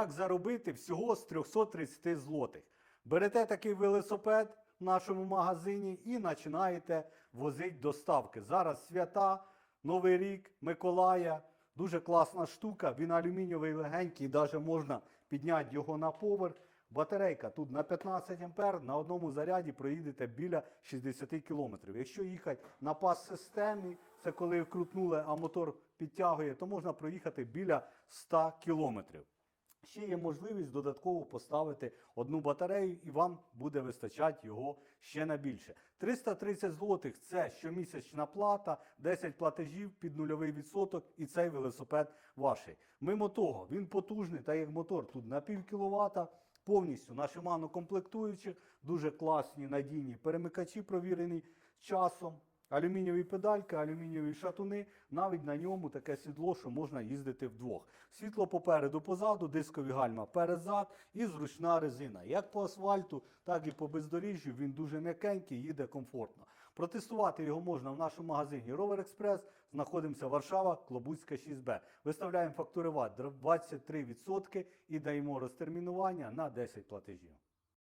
як заробити всього з 330 злотих. Берете такий велосипед в нашому магазині і починаєте возити доставки. Зараз свята, Новий рік, Миколая. Дуже класна штука. Він алюмінієвий легенький, навіть можна підняти його на поверх. Батарейка тут на 15 ампер, на одному заряді проїдете біля 60 км. Якщо їхати на пас-системі, це коли вкрутнули, а мотор підтягує, то можна проїхати біля 100 км. Ще є можливість додатково поставити одну батарею, і вам буде вистачати його ще на більше. 330 злотих це щомісячна плата, 10 платежів під нульовий відсоток, і цей велосипед ваший. Мимо того, він потужний, та як мотор тут на пів кіловата, повністю на Shimano комплектуючих, дуже класні надійні перемикачі, провірені часом. Алюмінієві педальки, алюмінієві шатуни, навіть на ньому таке сідло, що можна їздити вдвох. Світло попереду, позаду, дискові гальма перед-зад і зручна резина. Як по асфальту, так і по бездоріжжю. Він дуже м'якенький, їде комфортно. Протестувати його можна в нашому магазині Rover Express. Знаходимося Варшава, Клобуцька 6Б. Виставляємо фактурувати 23% і даємо розтермінування на 10 платежів.